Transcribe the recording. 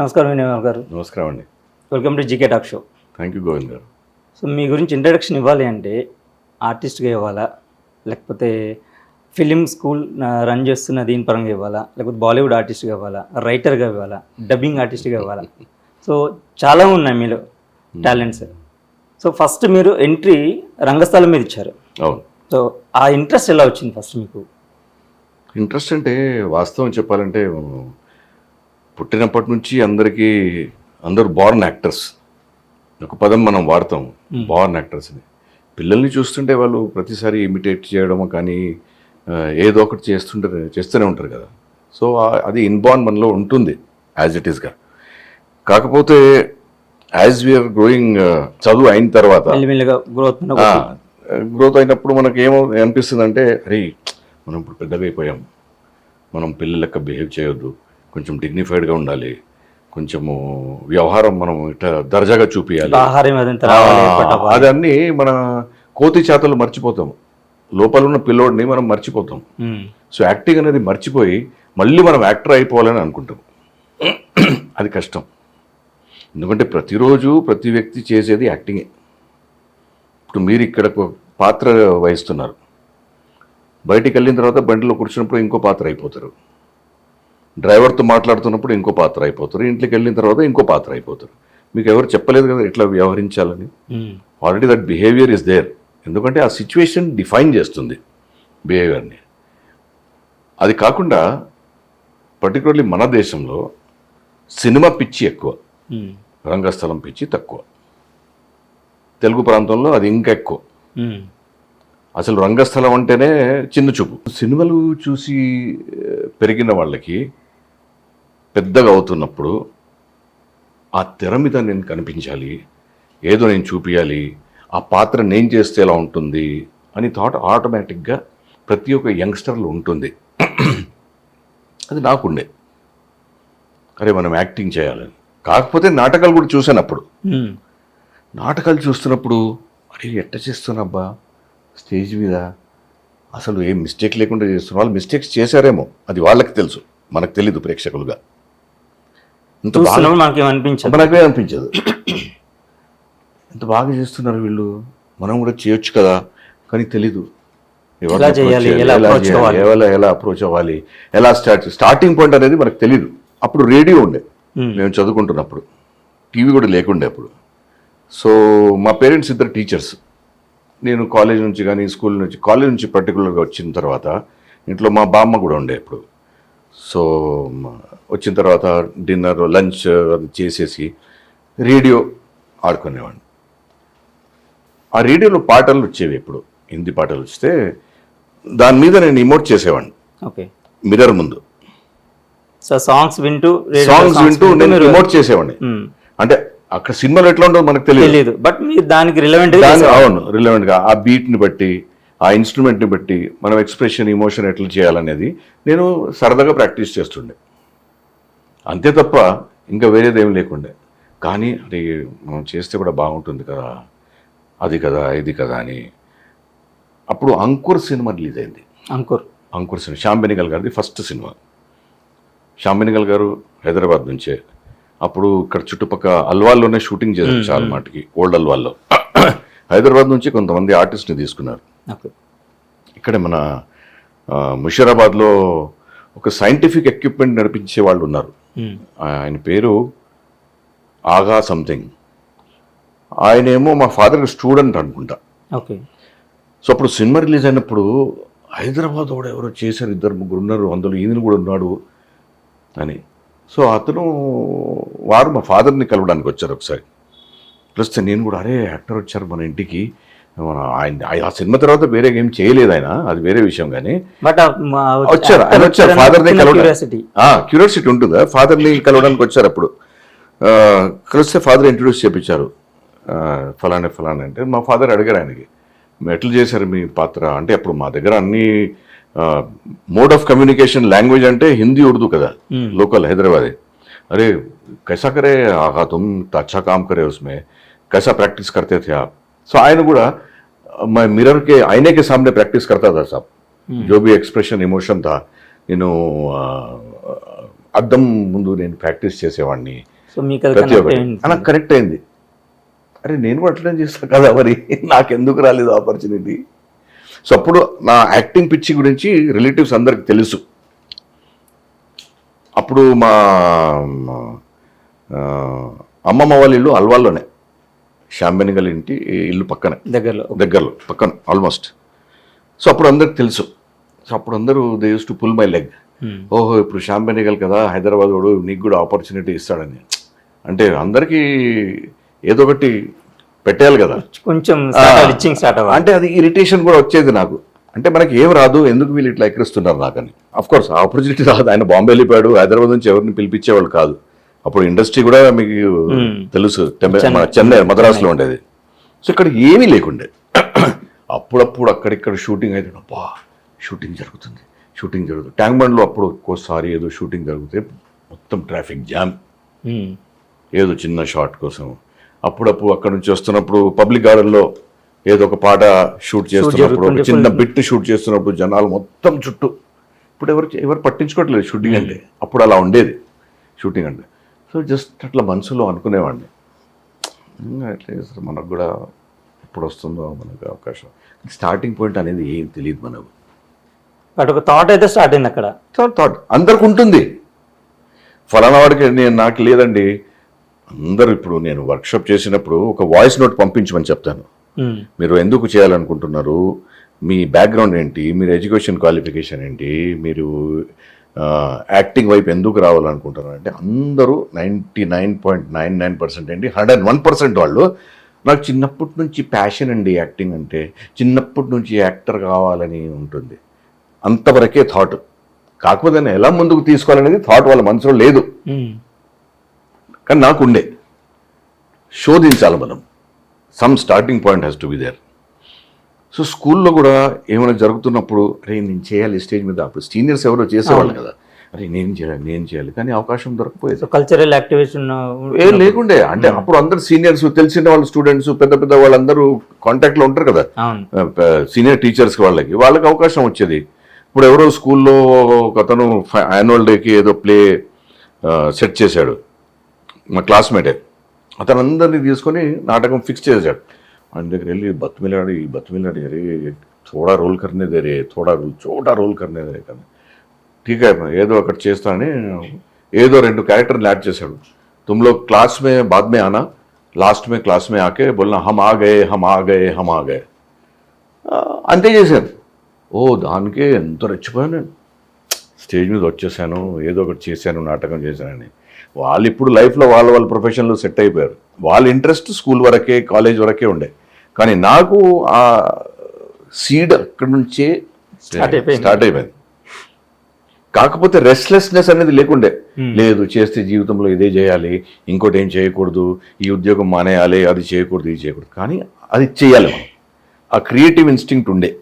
నమస్కారం వినయ్ గారు. నమస్కారం అండి. Welcome to GK talk show thank you Govind గారు. సో మీ గురించి ఇంట్రడక్షన్ ఇవ్వాలి అంటే ఆర్టిస్ట్గా ఇవ్వాలా? లేకపోతే ఫిలిం స్కూల్ రన్ చేస్తున్న దీని పరంగా ఇవ్వాలా? లేకపోతే బాలీవుడ్ ఆర్టిస్ట్గా ఇవ్వాలా? రైటర్గా ఇవ్వాలా? డబ్బింగ్ ఆర్టిస్ట్గా ఇవ్వాలా? సో చాలా ఉన్నాయి మీలో టాలెంట్స్ సో ఫస్ట్ మీరు ఎంట్రీ రంగస్థలం మీద ఇచ్చారు. అవును. సో ఆ ఇంట్రెస్ట్ ఎలా వచ్చింది ఫస్ట్ మీకు? ఇంట్రెస్ట్ అంటే వాస్తవం చెప్పాలంటే పుట్టినప్పటి నుంచి అందరికీ అందరూ బార్న్ యాక్టర్స్ ఒక పదం మనం వాడతాం బార్న్ యాక్టర్స్ అని. పిల్లల్ని చూస్తుంటే వాళ్ళు ప్రతిసారి ఇమిటేట్ చేయడం కానీ ఏదో ఒకటి చేస్తుంటారు చేస్తూనే ఉంటారు కదా. సో అది ఇన్బార్న్ మనలో ఉంటుంది యాజ్ ఇట్ ఈస్గా కాకపోతే యాజ్ వీఆర్ గ్రోయింగ్ చదువు అయిన తర్వాత గ్రోత్ గ్రోత్ అయినప్పుడు మనకి ఏమో అనిపిస్తుంది అంటే అరే మనం ఇప్పుడు పెద్దగా అయిపోయాం. మనం పిల్లల లెక్క బిహేవ్ చేయొద్దు. కొంచెం డిగ్నిఫైడ్గా ఉండాలి. కొంచెము వ్యవహారం మనం ఇట్లా దర్జాగా చూపించాలి. అదన్నీ మన కోతి చేతలు మర్చిపోతాం. లోపల ఉన్న పిల్లోడిని మనం మర్చిపోతాం. సో యాక్టింగ్ అనేది మర్చిపోయి మళ్ళీ మనం యాక్టర్ అయిపోవాలని అనుకుంటాం. అది కష్టం. ఎందుకంటే ప్రతిరోజు ప్రతి వ్యక్తి చేసేది యాక్టింగే ఇప్పుడు మీరు ఇక్కడ పాత్ర వహిస్తున్నారు. బయటికి వెళ్ళిన తర్వాత బండిలో కూర్చున్నప్పుడు ఇంకో పాత్ర అయిపోతారు. డ్రైవర్తో మాట్లాడుతున్నప్పుడు ఇంకో పాత్ర అయిపోతారు. ఇంట్లోకి వెళ్ళిన తర్వాత ఇంకో పాత్ర అయిపోతారు. మీకు ఎవరు చెప్పలేదు కదా ఎట్లా వ్యవహరించాలని. Already that behaviour is there ఎందుకంటే ఆ సిచ్యువేషన్ డిఫైన్ చేస్తుంది బిహేవియర్ని అది కాకుండా పర్టికులర్లీ మన దేశంలో సినిమా పిచ్చి ఎక్కువ. రంగస్థలం పిచ్చి తక్కువ. తెలుగు ప్రాంతంలో అది ఇంకా ఎక్కువ. అసలు రంగస్థలం అంటేనే చిన్న చూపు. సినిమాలు చూసి పెరిగిన వాళ్ళకి పెద్దగా అవుతున్నప్పుడు ఆ తెర మీద నేను కనిపించాలి ఏదో నేను చూపించాలి ఆ పాత్ర నేను చేస్తే ఎలా ఉంటుంది అని థాట్ ఆటోమేటిక్గా ప్రతి ఒక్క యంగ్స్టర్లో ఉంటుంది. అది నాకుండే. అరే మనం యాక్టింగ్ చేయాలని కాకపోతే నాటకాలు కూడా చూశాను అప్పుడు. నాటకాలు చూస్తున్నప్పుడు అరే ఎట్ట చేస్తున్నాబ్బా? స్టేజ్ మీద అసలు ఏం మిస్టేక్ లేకుండా చేస్తున్నారు. వాళ్ళు మిస్టేక్స్ చేశారేమో. అది వాళ్ళకి తెలుసు. మనకు తెలీదు ప్రేక్షకులుగా. ఇంత బాగా చూస్తున్నప్పుడు మనకి అనిపించదు ఎంత బాగా చేస్తున్నారు వీళ్ళు. మనం కూడా చేయొచ్చు కదా. కానీ తెలీదు. ఎలా చేయాలి, ఎలా ఎలా అప్రోచ్ అవ్వాలి? ఎలా స్టార్ట్ స్టార్టింగ్ పాయింట్ అనేది మనకు తెలీదు. అప్పుడు రేడియో ఉండే. మ్మ్. చదువుకుంటున్నప్పుడు. టీవీ కూడా లేకుండే అప్పుడు. సో మా పేరెంట్స్ ఇద్దరు టీచర్స్ నేను కాలేజ్ నుంచి కానీ స్కూల్ నుంచి కాలేజ్ నుంచి పర్టికులర్గా వచ్చిన తర్వాత ఇంట్లో మా బామ్మ కూడా ఉండే అప్పుడు. సో వచ్చిన తర్వాత డిన్నర్ లంచ్ అది చేసేసి రేడియో ఆడుకునేవాడిని. ఆ రేడియోలో పాటలు వచ్చేవి ఇప్పుడు హిందీ పాటలు వస్తే దాని మీద నేను ఇమోట్ చేసేవాడిని. ఓకే. మిర్రర్ ముందు. సో సాంగ్స్ వింటూ సాంగ్స్ వింటూ నేను ఇమోట్ చేసేవాడిని. అంటే అక్కడ సినిమాలో ఎట్లా ఉండదో మనకు తెలియదు. బట్ దానికి రిలవెంట్ అవును రిలవెంట్గా ఆ బీట్ని బట్టి ఆ ఇన్స్ట్రుమెంట్ని బట్టి మనం ఎక్స్ప్రెషన్ ఇమోషన్ ఎట్లా చేయాలనేది నేను సరదాగా ప్రాక్టీస్ చేస్తుండే. అంతే తప్ప ఇంకా వేరేది ఏం లేకుండే. కానీ అది మనం చేస్తే కూడా బాగుంటుంది కదా. అది కదా ఇది కదా అని. అప్పుడు అంకుర్ సినిమా రిలీజ్ అయింది. అంకుర్. అంకుర్ సినిమా. శ్యామ్ బెనిగల్ గారిది ఫస్ట్ సినిమా. శ్యామ్ బెనిగల్ గారు హైదరాబాద్ నుంచే. అప్పుడు ఇక్కడ చుట్టుపక్కల అల్వాల్లోనే షూటింగ్ చేశారు చాలా మాటకి ఓల్డ్ అల్వాల్లో. హైదరాబాద్ నుంచి కొంతమంది ఆర్టిస్ట్ని తీసుకున్నారు. ఓకే ఇక్కడ మన ముషీరాబాద్లో ఒక సైంటిఫిక్ ఎక్విప్మెంట్ నడిపించే వాళ్ళు ఉన్నారు. ఆయన పేరు ఆగా సంథింగ్. ఆయనేమో మా ఫాదర్ స్టూడెంట్ అనుకుంటా. ఓకే. సో అప్పుడు సినిమా రిలీజ్ అయినప్పుడు హైదరాబాద్ వాడు ఎవరో చేశారు ఇద్దరు ముగ్గురు ఉన్నారు అందులో ఈయన కూడా ఉన్నాడు అని. సో అతను వారు మా ఫాదర్ని కలవడానికి వచ్చారు ఒకసారి. ప్లస్ నేను కూడా అరే యాక్టర్ వచ్చారు మన ఇంటికి మన ఆయన ఆయన- ఆ సినిమా తర్వాత వేరే ఏం చేయలేదు ఆయన అది వేరే విషయం కానీ బట్ వచ్చారు ఆయన వచ్చారు ఫాదర్ని క్యూరియాసిటీ కలవడానికి క్యూరియాసిటీ ఉంటుందా ఫాదర్ని కలవడానికి వచ్చారు అప్పుడు ఆ, కలిస్తే ఫాదర్ ఇంట్రడ్యూస్ చేపించారు ఆ, ఫలానా ఫలానా అంటే మా ఫాదర్ అడిగారు ఆయనకి "మీరు ఎట్లా చేశారు మీ పాత్ర అంటే అప్పుడు మా దగ్గర అన్ని మోడ్ ఆఫ్ కమ్యూనికేషన్ లాంగ్వేజ్ అంటే హిందీ ఉర్దూ కదా లోకల్ హైదరాబాద్ अरे कैसा करे आगा तुम तो अच्छा काम करे उसमें कैसा प्रैक्टिस करते थे आप सो ఆయన కూడా मैं मिरर के आईने के सामने प्रैक्टिस करता था साहब जो भी एक्सप्रेशन इमोशन था यू नो అద్దం ముందు నేను ప్రాక్టీస్ చేసేవాడిని సో మీకు అది ప్రతి connect ఒక్కటి అయింది. అలా కరెక్ట్ అయింది అరే నేను కూడా అట్లనే చేస్తాను కదా మరి నాకెందుకు రాలేదు ఆపర్చునిటీ సో అప్పుడు నా యాక్టింగ్ పిచ్చి గురించి రిలేటివ్స్ అందరికి తెలుసు అప్పుడు మా మా, ఆ, అమ్మమ్మ వాళ్ళ ఇల్లు అల్వాల్లోనే శాంబెనిగల్ ఇంటి ఇల్లు పక్కనే. దగ్గరలో దగ్గరలో పక్కన ఆల్మోస్ట్ సో అప్పుడు అందరికి తెలుసు. సో అప్పుడు అందరూ they use to pull my leg. ఓహో ఇప్పుడు షాంపెనిగల్ కదా హైదరాబాద్ వాడు నీకు కూడా ఆపర్చునిటీ ఇస్తాడని. అంటే అందరికీ ఏదో ఒకటి పెట్టేయాలి కదా. కొంచెం అంటే అది ఇరిటేషన్ కూడా వచ్చేది నాకు. అంటే మనకి ఏం రాదు ఎందుకు వీళ్ళు ఇట్లా ఎక్కిరిస్తున్నారు నాకని. అఫ్ కోర్స్ ఆపర్చునిటీ రాదు. ఆయన బాంబే వెళ్ళిపోయాడు హైదరాబాద్ నుంచి ఎవరిని పిలిపించేవాళ్ళు కాదు. అప్పుడు ఇండస్ట్రీ కూడా మీకు తెలుసు. చెన్నై. మద్రాసులో ఉండేది. సో ఇక్కడ ఏమీ లేకుండే. అప్పుడప్పుడు అక్కడిక్కడ షూటింగ్ అయితే అబ్బా షూటింగ్ జరుగుతుంది షూటింగ్ జరుగుతుంది. ట్యాంక్ బండ్లో అప్పుడు ఒక్కోసారి ఏదో షూటింగ్ జరిగితే మొత్తం ట్రాఫిక్ జామ్. ఏదో చిన్న షార్ట్ కోసం. అప్పుడప్పుడు అక్కడ నుంచి వస్తున్నప్పుడు పబ్లిక్ గార్డెన్లో ఏదో ఒక పాట షూట్ చేస్తున్నప్పుడు ఒక చిన్న బిట్ షూట్ చేస్తున్నప్పుడు జనాలు మొత్తం చుట్టూ. ఇప్పుడు ఎవరు ఎవరు పట్టించుకోవట్లేదు షూటింగ్ అంటే. అప్పుడు అలా ఉండేది షూటింగ్ అంటే. సో జస్ట్ అట్లా మనసులో అనుకునేవాడిని. ఇంకా ఎట్లా చేస్తారు. మనకు కూడా ఎప్పుడు వస్తుందో మనకు అవకాశం. స్టార్టింగ్ పాయింట్ అనేది ఏం తెలియదు మనకు. బట్ ఒక థాట్ అయితే స్టార్ట్ అయింది అక్కడ. థాట్ థాట్ అందరికి ఉంటుంది. ఫలానా వాడికి నేను నాకు లేదండి. అందరు ఇప్పుడు నేను వర్క్షాప్ చేసినప్పుడు ఒక వాయిస్ నోట్ పంపించమని చెప్తాను. Hmm. మీరు ఎందుకు చేయాలనుకుంటున్నారు? మీ బ్యాక్గ్రౌండ్ ఏంటి? మీరు ఎడ్యుకేషన్ క్వాలిఫికేషన్ ఏంటి? మీరు యాక్టింగ్ వైపు ఎందుకు రావాలనుకుంటున్నారు అంటే అందరూ ninety nine point nine nine percent ఏంటి హండ్రెడ్ వన్ పర్సెంట్ వాళ్ళు నాకు చిన్నప్పటి నుంచి ప్యాషన్ అండి యాక్టింగ్ అంటే చిన్నప్పటి నుంచి యాక్టర్ కావాలని ఉంటుంది. అంతవరకే థాట్ కాకపోతే దాన్ని ఎలా ముందుకు తీసుకోవాలనేది థాట్ వాళ్ళ మనసులో లేదు. కానీ నాకు ఉండే. శోధించాలి మనం. Some starting point has to be there so స్కూల్లో కూడా ఏమైనా జరుగుతున్నప్పుడు అరే నేను చేయాలి స్టేజ్ మీద. అప్పుడు సీనియర్స్ ఎవరో చేసేవాళ్ళు కదా. అరే నేను చేయాలి నేను చేయాలి. కానీ అవకాశం దొరకపోయేది. కల్చరల్ యాక్టివేషన్ ఏం లేకుండే. అంటే అప్పుడు అందరు సీనియర్స్ తెలిసిన వాళ్ళు స్టూడెంట్స్ పెద్ద పెద్ద వాళ్ళందరూ కాంటాక్ట్లో ఉంటారు కదా. సీనియర్ టీచర్స్ వాళ్ళకి. వాళ్ళకి అవకాశం వచ్చేది. ఇప్పుడు ఎవరో స్కూల్లో ఒక అతను యాన్యువల్ డేకి ఏదో ప్లే సెట్ చేశాడు. మా క్లాస్మేటే అతను అందరినీ తీసుకొని నాటకం ఫిక్స్ చేశాడు. ఆయన దగ్గర వెళ్ళి బతిమిలాడి బతిమిలాడి అరే థోడా రోల్ కర్నేదేరే థోడా రోల్ చోటా రోల్ కర్నేదేరే కానీ. ఠీక్ ఏదో అక్కడ చేస్తానని ఏదో రెండు క్యారెక్టర్ని యాడ్ చేశాడు. తుమ్లో క్లాస్ మే బాద్ మే ఆనా లాస్ట్ మే క్లాస్ మే ఆకే బోల్నా హమ్ ఆ గయే హమ్ ఆ గయే హమ్ ఆ గయే. అంతే చేశారు. ఓ దానికే ఎంతో రెచ్చిపోయాను నేను. స్టేజ్ మీద వచ్చేసాను ఏదో ఒకటి చేశాను నాటకం చేశానని. వాళ్ళు ఇప్పుడు లైఫ్లో వాళ్ళ వాళ్ళ ప్రొఫెషన్లో సెట్ అయిపోయారు. వాళ్ళ ఇంట్రెస్ట్ స్కూల్ వరకే కాలేజ్ వరకే ఉండే. కానీ నాకు ఆ సీడ్ అక్కడి నుంచే. స్టార్ట్ అయిపోయింది. కాకపోతే రెస్ట్లెస్నెస్ అనేది లేకుండే. లేదు చేస్తే జీవితంలో ఇదే చేయాలి ఇంకోటి ఏం చేయకూడదు ఈ ఉద్యోగం మానేయాలి అది చేయకూడదు ఇది చేయకూడదు. కానీ అది చేయాలి మనం. ఆ క్రియేటివ్ ఇన్స్టింక్ట్ ఉండే.